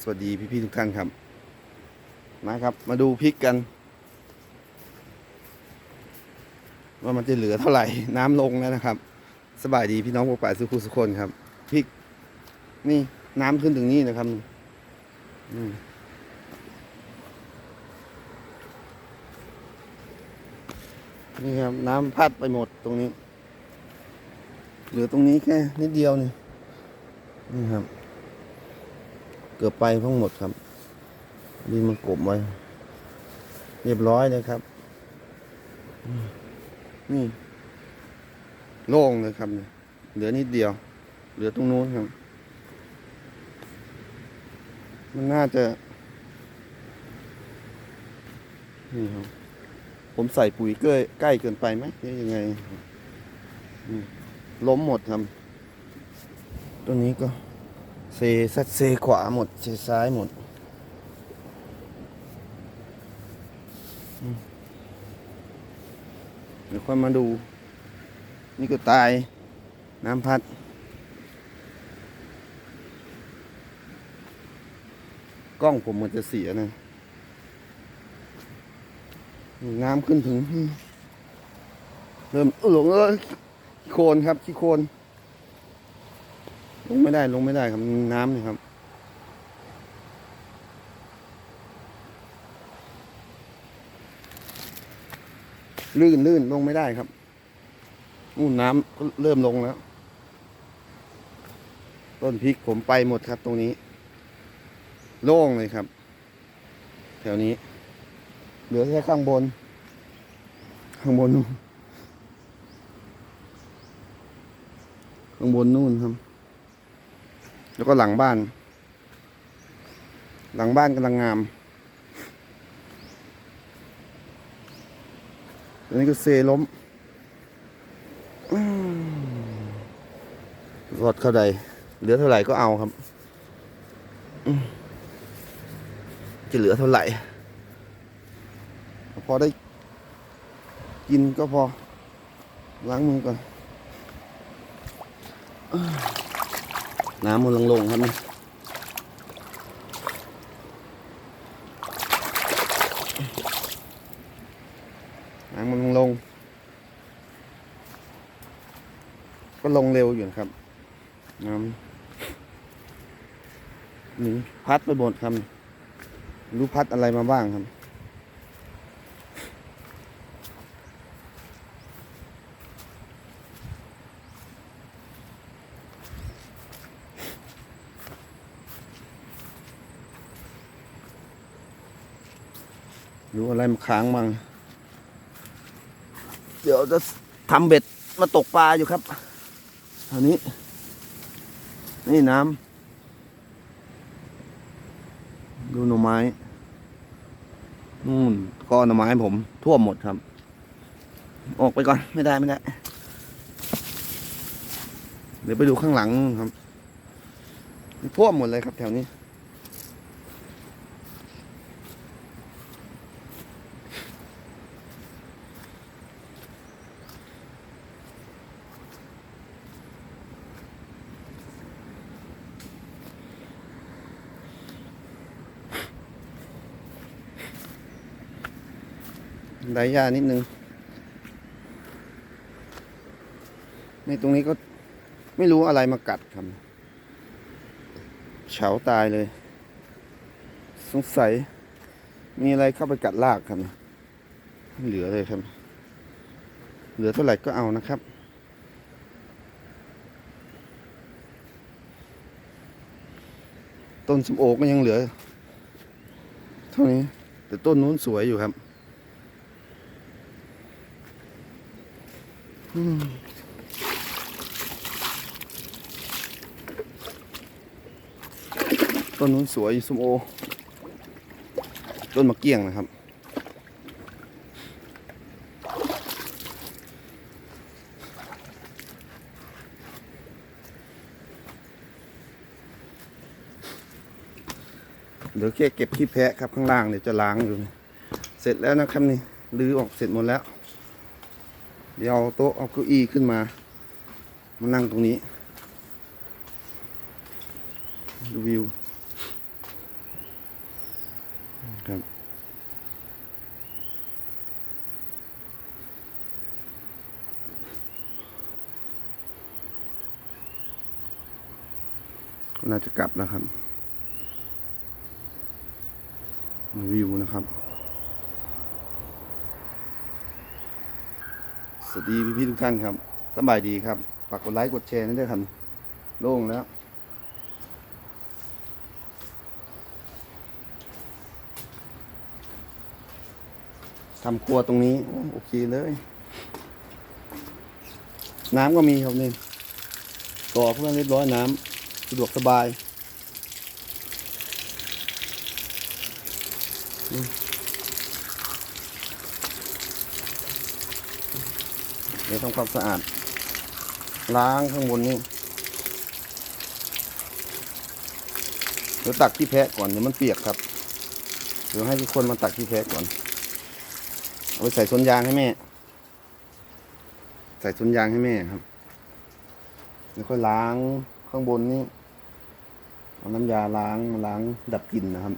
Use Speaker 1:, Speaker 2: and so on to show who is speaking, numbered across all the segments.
Speaker 1: สวัสดีพี่ๆทุกท่านครับ มาครับ มาดูพริกกัน ว่ามันจะเหลือเท่าไหร่ น้ำลงแล้วนะครับ สบายดีพี่น้องปกป่าสุขุสุคนครับพริก นี่น้ำขึ้นถึงนี่นะครับอืนี่ครับ น้ำพัดไปหมดตรงนี้ เหลือตรงนี้แค่นิดเดียวนี่นี่ครับ เกือบไปทั้งหมดครับดินมันกลบไว้ เรียบร้อยเลยครับ นี่ โล่งเลยครับเนี่ยเหลือนิดเดียว เหลือตรงนู้นครับ มันน่าจะ นี่ครับ ผมใส่ปุ๋ยเกยใกล้เกินไปไหมหรือยังไงล้มหมดครับ ตัวนี้ก็ เซซัดเซขวาหมดเซซ้ายหมดเดี๋ยวค่อยมาดู นี่ก็ตาย น้ำพัด กล้องผมมันจะเสียนะน้ำขึ้นถึง เริ่มออหลงเออขี้โคนครับขี้โคน ลงไม่ได้ลงไม่ได้ครับน้ำนี่ครับ ลื่นลื่นลงไม่ได้ครับนู่นน้ำก็เริ่มลงแล้ว ต้นพริกผมไปหมดครับตรงนี้ โล่งเลยครับ แถวนี้ เหลือแค่ข้างบน ข้างบนนู่นข้างบนนู่นครับ แล้วก็หลังบ้าน หลังบ้านกำลังงามอันนี้ก็เซล้มอืมรอดเข้าใดเหลือเท่าไหร่ก็เอาครับ จะเหลือเท่าไหร่ พอได้กินก็พอ ล้างมือก่อน น้ำมันลงๆครับนี่น้ำมันลงๆก็ลงเร็วอยู่นะครับ น้ำนี่พัดไปหมดครับรู้พัดอะไรมาบ้างครับ รู้อะไรมาค้างมั่งเดี๋ยวจะทำเบ็ดมาตกปลาอยู่ครับอันนี้ นี่น้ำดูหน่อไม้นู่นก็หน่อไม้ผมท่วมหมดครับ ออกไปก่อนไม่ได้ไม่ได้ เดี๋ยวไปดูข้างหลังครับท่วมหมดเลยครับแถวนี้ ไดหญ้านิดนึงในตรงนี้ก็ไม่รู้อะไรมากัดครับเฉาตายเลย สงสัย มีอะไรเข้าไปกัดลากครับเหลือเลยครับ เหลือเท่าไหร่ก็เอานะครับต้นสมโอก็ยังเหลือ เท่านี้ แต่ต้นนู้นสวยอยู่ครับ อืม ต้นนู้นสวยส้มโอ ต้นมะเกี้ยงนะครับ เดี๋ยวแค่เก็บขี้แพะครับข้างล่างเดี๋ยวจะล้างอยู่ เสร็จแล้วนะครับนี่รื้อออกเสร็จหมดแล้ว เดี๋ยวเอาโต๊ะเอาเก้าอี้ขึ้นมา มานั่งตรงนี้ดูวิวครับน่าจะกลับแล้วครับ วิวนะครับ วัสดีพี่ๆทุกท่านครับสบายดีครับ ฝากกดไลค์กดแชร์นั่นด้วยครับ โล่งแล้ว ทำครัวตรงนี้ โอเคเลย น้ำก็มีครับนี่ก่อเพื่อนเรียบร้อยน้ำสะดวกสบาย เดี๋ยวทำความสะอาด ล้างข้างบนนี่เดี๋ยวตักที่แพะก่อนเดี๋ยวมันเปียกครับเดี๋ยวให้ทุกคนมาตักที่แพะก่อนเอาไปใส่สวนยางให้แม่ ใส่สวนยางให้แม่ครับแล้วค่อยล้างข้างบนนี่เอาน้ำยาล้างมาล้างดับกลิ่นนะครับ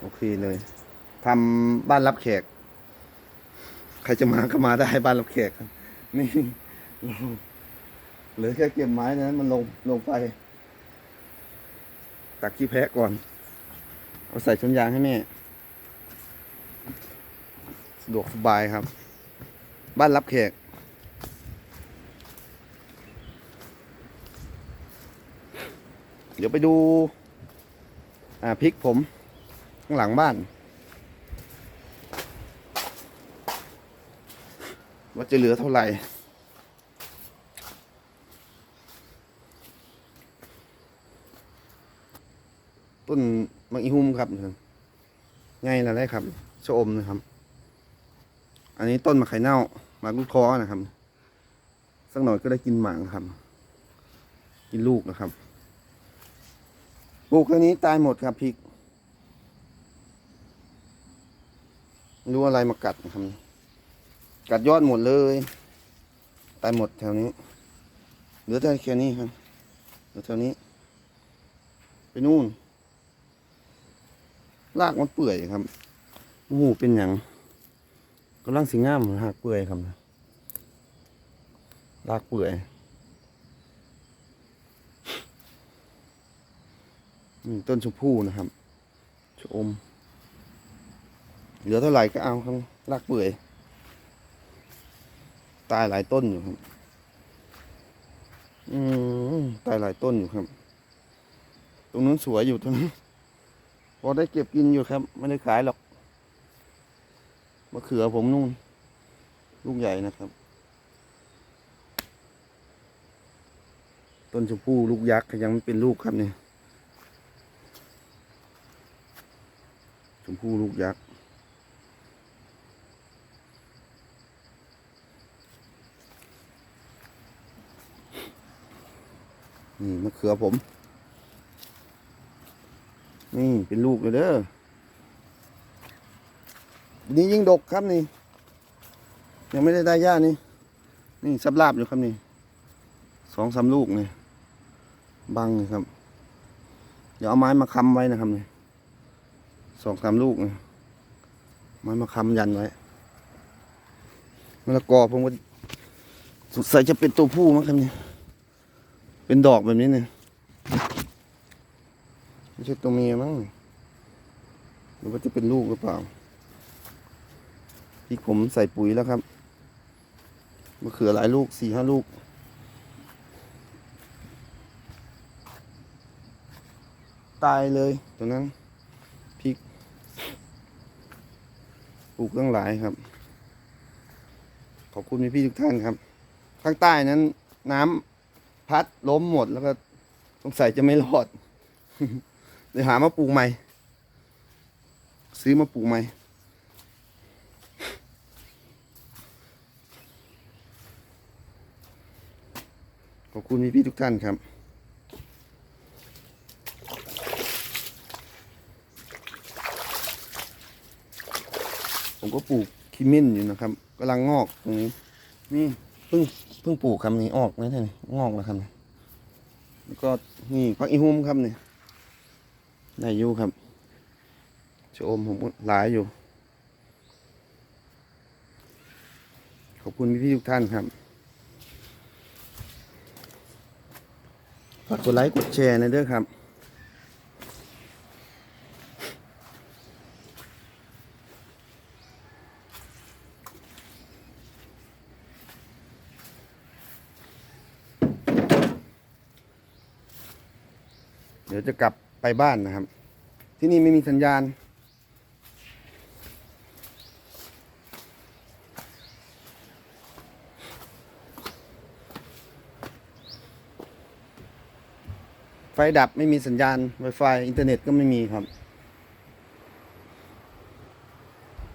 Speaker 1: โอเคเลยทำบ้านรับแขก รจะมาก็มาได้บ้านรับแขกนี่เหลือแค่เก็บไม้นะ มันลงลงไป ตักขี้แพะก่อน เอาใส่สวนยางให้แม่ สะดวกสบายครับ บ้านรับแขกเดี๋ยวไปดู อ่าพริกผม ข้างหลังบ้าน ว่าจะเหลือเท่าไหร่ ต้นมังอีหุ่มครับง่ายแล้วได้ครับชะอมนะครับ อันนี้ต้นมะไข่เน่าหมากลูกท้อนะครับ สักหน่อยก็ได้กินหมากครับ กินลูกนะครับปลูกแค่นี้ตายหมดครับพริกรู้อะไรมากัดนะครับ กัดยอดหมดเลยตายหมดแถวนี้ เหลือแต่แค่นี้ครับเหลือแถวนี้ ไปนู่น รากมันเปื่อยครับโอ้โหเป็นอย่างกำลังสิงามหักเปื่อยครับรากเปื่อยมีต้นชมพู่นะครับชม เหลือเท่าไหร่ก็เอาครับรากเปื่อย ตายหลายต้นอยู่ครับ อืมตายหลายต้นอยู่ครับ ตรงนู้นสวยอยู่ตรงนี้พอได้เก็บกินอยู่ครับ ไม่ได้ขายหรอกมะเขือผมนู่น ลูกใหญ่นะครับ ต้นชมพู่ลูกยักษ์ยังไม่เป็นลูกครับเนี่ยชมพู่ลูกยักษ์ นี่มะเขือผม นี่เป็นลูกเลยเด้อนี่ยิ่งดกครับนี่ ยังไม่ได้ได้ย่านี่ นี่สับลาบอยู่ครับนี่สองสามลูกนี่บังครับ เดี๋ยวเอาไม้มาค้ำไว้นะครับนี่สองสามลูกนี่ไม้มาค้ำยันไว้มะละกอผมก็สงสัยจะเป็นตัวผู้มั้งครับนี่ เป็นดอกแบบนี้เนี่ยไม่ใช่ตัวเมียมั้งหรือว่าจะเป็นลูกหรือเปล่าพริกผมใส่ปุ๋ยแล้วครับมะเขือหลายลูกสี่ห้าลูก ตายเลยตัวนั้นพริกปลูกตั้งหลายครับ ขอบคุณพี่ทุกท่านครับ ข้างใต้นั้นน้ำ พัดล้มหมดแล้วก็สงสัยจะไม่รอดเดี๋ยวหามาปลูกใหม่ ซื้อมาปลูกใหม่ขอบคุณพี่พี่ทุกท่านครับ ผมก็ปลูกคิมิ้นอยู่นะครับกำลังงอกตรงนี้นี่ เพิ่งเพิ่งปลูกคำนี้ออกนะท่านนี่งอกแล้วครับนี่แล้วก็นี่พักอีฮุมครับนี่ได้อยู่ครับชชะอมผมก็หลายอยู่ ขอบคุณพี่ทุกท่านครับฝากกดไลค์กดแชร์นะเด้อครับ เดี๋ยวจะกลับไปบ้านนะครับ ที่นี่ไม่มีสัญญาณ ไฟดับไม่มีสัญญาณ Wi-Fi อินเทอร์เน็ตก็ไม่มีครับ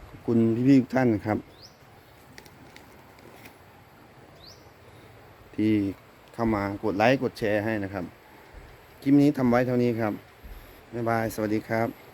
Speaker 1: ขอบคุณพี่ๆทุกท่านนะครับ ที่เข้ามากดไลค์กดแชร์ให้นะครับ คลิปนี้ทำไว้เท่านี้ครับบ๊ายบาย สวัสดีครับ